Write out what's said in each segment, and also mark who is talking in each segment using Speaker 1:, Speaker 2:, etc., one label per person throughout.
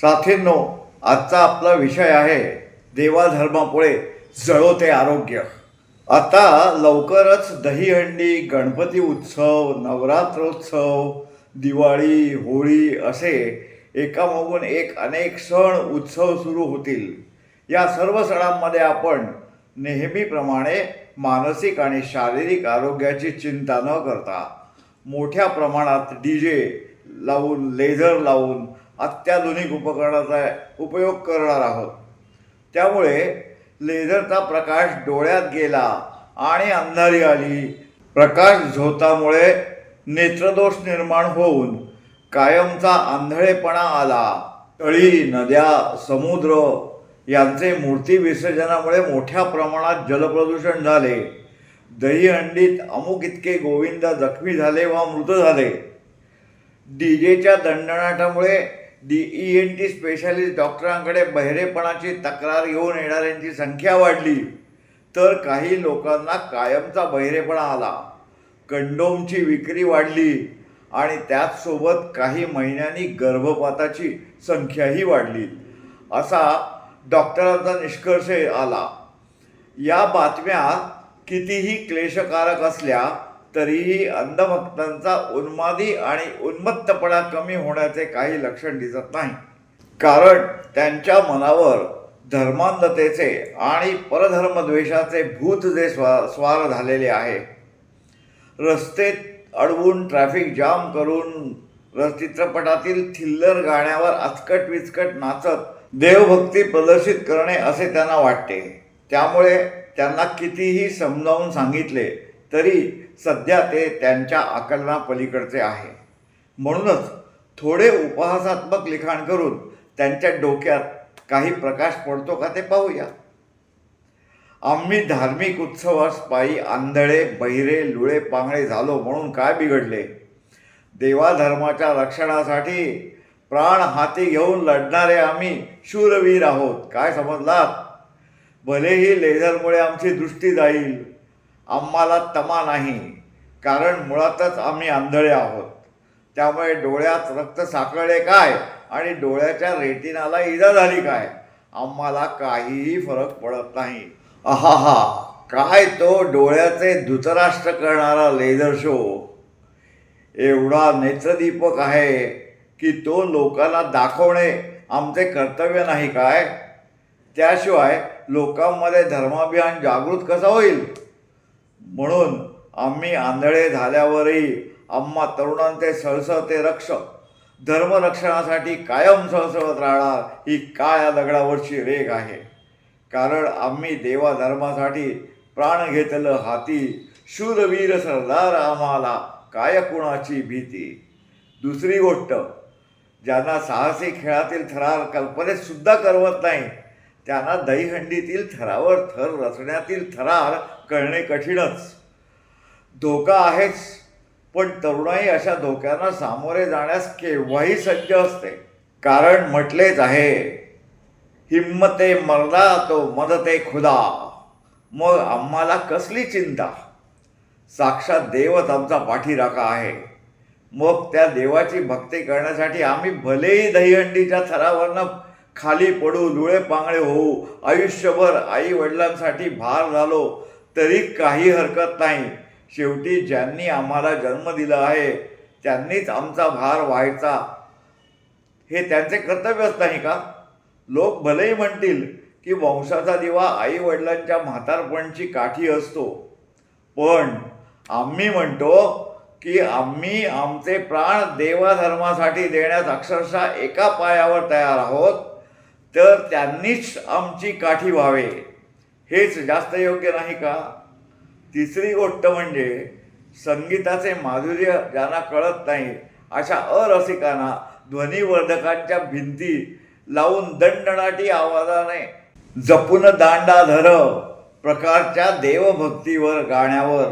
Speaker 1: साथींनो आजचा आपला विषय आहे देवाधर्मापुळे जळोते आरोग्य. आता लवकरच दहीहंडी गणपती उत्सव नवरात्रोत्सव दिवाळी होळी असे एकामागून एक अनेक सण उत्सव सुरू होतील. या सर्व सणांमध्ये आपण नेहमीप्रमाणे मानसिक आणि शारीरिक आरोग्याची चिंता न करता मोठ्या प्रमाणात डी जे लावून लेझर लावून अत्याधुनिक उपकरणाचा उपयोग करणार आहोत. त्यामुळे लेझरचा प्रकाश डोळ्यात गेला आणि अंधारी आली. प्रकाश झोतामुळे नेत्रदोष निर्माण होऊन कायमचा आंधळेपणा आला. तळी नद्या समुद्र यांचे मूर्ती विसर्जनामुळे मोठ्या प्रमाणात जलप्रदूषण झाले. दहीहंडीत अमुक इतके गोविंद जखमी झाले वा मृत झाले. डी जेच्या दंडनाटामुळे D E N T specialist डॉक्टरांकडे बहिरेपणाची तक्रार घेऊन येणाऱ्यांची संख्या वाढली. तर काही लोकांना कायमचा बहिरेपणा आला. कंडोमची विक्री वाढली आणि त्याचसोबत काही महिन्यांनी गर्भपाताची संख्याही वाढली. असा डॉक्टरांचा निष्कर्ष आला. या बातम्या कितीही क्लेशकारक असल्या तरीही अंधभक्तांचा उन्मादी आणि उन्मत्तपणा कमी होण्याचे काही लक्षण दिसत नाही. कारण त्यांच्या मनावर धर्मांधतेचे आणि परधर्मद्वेषाचे भूत जे स्वा स्वार झालेले आहे. रस्ते अडवून ट्रॅफिक जाम करून चित्रपटातील थिल्लर गाण्यावर आचकट विचकट नाचत देवभक्ती प्रदर्शित करणे असे त्यांना वाटते. त्यामुळे त्यांना कितीही समजावून सांगितले तरी सध्या ते त्यांच्या आकलनापलीकडचे आहे. म्हणूनच थोडे उपहासात्मक लिखाण करून त्यांच्या डोक्यात काही प्रकाश पडतो का ते पाहूया. आम्ही धार्मिक उत्सवास पायी आंधळे बहिरे लुळे पांगळे झालो म्हणून काय बिघडले? देवाधर्माच्या रक्षणासाठी प्राण हाती घेऊन लढणारे आम्ही शूरवीर आहोत. काय समजलात? भलेही लेझरमुळे आमची दृष्टी जाईल आम्हाला तमा नाही कारण मुळातच आम्ही आंधळे आहोत. त्यामुळे डोळ्यात रक्त साकळले काय आणि डोळ्याच्या रेटिनाला इजा झाली काय? आम्हाला काहीही फरक पडत नाही. आहाहा काय तो डोळ्याचे धृतराष्ट्र करणारा लेझर शो एवढा नेत्रदीपक आहे की तो लोकांना दाखवणे आमचे कर्तव्य नाही काय? त्याशिवाय लोकांमध्ये धर्माभियान जागृत कसा होईल? म्हणून आम्ही आंधळे झाल्यावरही आम्हा तरुणांचे सळसळते रक्ष. धर्मरक्षणासाठी कायम सळसळत राहणार ही काळ्या दगडावरची रेग आहे. कारण आम्ही देवाधर्मासाठी प्राण घेतलं हाती शूरवीर सरदार आम्हाला काय कुणाची भीती? दुसरी गोष्ट ज्यांना साहसी खेळातील थरार कल्पनेत सुद्धा करवत नाही त्यांना दहीहंडीतील थरावर थर रचण्यातील थरार कळणे कठीणच. धोका आहेच पण तरुणाई अशा धोक्यांना सामोरे जाण्यास केव्हाही सज्ज असते. कारण म्हटलेच आहे हिम्मते मर्दा तो मदते खुदा. मग आम्हाला कसली चिंता? साक्षात देवच आमचा पाठीराखा आहे. मग त्या देवाची भक्ती करण्यासाठी आम्ही भलेही दहीहंडीच्या थरावरनं खाली पडू लुळे पांगळे होऊ आयुष्यभर आई वडिलांसाठी भार झालो तरी काही हरकत नाही. शेवटी ज्यांनी आम्हाला जन्म दिला आहे त्यांनीच आमचा भार व्हायचा. हे त्यांचे कर्तव्यच नाही का? लोक भलेही म्हणतील की वंशाचा दिवा आई वडिलांच्या म्हातारपणची काठी असतो. पण आम्ही म्हणतो की आम्ही आमचे प्राण देवाधर्मासाठी देण्यास अक्षरशः एका पायावर तयार आहोत. तर त्यांनीच आमची काठी व्हावे. हेच जास्त योग्य नाही का? तिसरी गोष्ट म्हणजे संगीताचे माधुर्य ज्यांना कळत नाही अशा अरसिकांना ध्वनिवर्धकांच्या भिंती लावून दंडनाटी आवाजाने जपून दांडा धर प्रकारच्या देवभक्तीवर गाण्यावर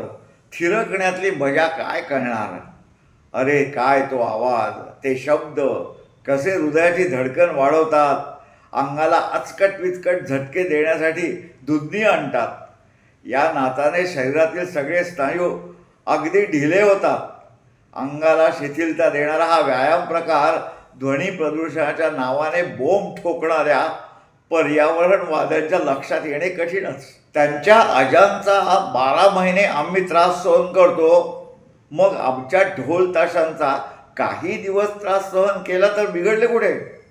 Speaker 1: थिरकण्यातली मजा काय करणार? अरे काय तो आवाज ते शब्द कसे हृदयाची धडकन वाढवतात? अंगाला अचकट विचकट झटके देण्यासाठी दुधनी आणतात. या नाचाने शरीरातील सगळे स्नायू अगदी ढिले होतात. अंगाला शिथिलता देणारा हा व्यायाम प्रकार ध्वनी प्रदूषणाच्या नावाने बोंब ठोकणाऱ्या पर्यावरणवाद्यांच्या लक्षात येणे कठीणच त्यांच्या अजांचा बारा महिने आम्ही त्रास सहन करतो. मग आमच्या ढोल ताशांचा काही दिवस त्रास सहन केला तर बिघडले कुठे?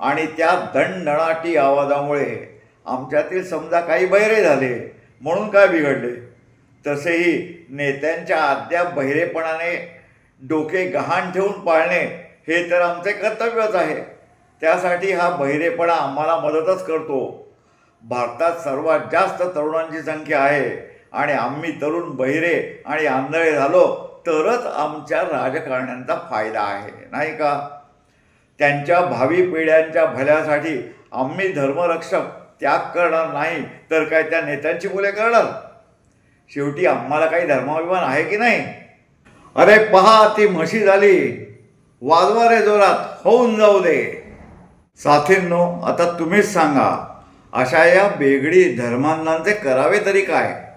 Speaker 1: आणि त्या दणदणाटी आवाजामुळे आमच्यातील समजा काही बहिरे झाले म्हणून काय बिघडले? तसेही नेत्यांच्या अद्याप बहिरेपणाने डोके गहाण ठेवून पाळणे हे तर आमचे कर्तव्यच आहे. त्यासाठी हा बहिरेपणा आम्हाला मदतच करतो. भारतात सर्वात जास्त तरुणांची संख्या आहे आणि आम्ही तरुण बहिरे आणि आंधळे झालो तरच आमच्या राजकारण्यांचा फायदा आहे नाही का? त्यांच्या भावी पिढ्यांच्या भल्यासाठी आम्ही धर्मरक्षक त्याग करणार नाही तर काय त्या नेत्यांची मुले करणार? शेवटी आम्हाला काही धर्माभिमान आहे की नाही? अरे पहा ती म्हशी झाली. वाजवा रे जोरात होऊन जाऊ दे. साथींनो आता तुम्हीच सांगा अशा या बेगडी धर्मांनांचे करावे तरी काय?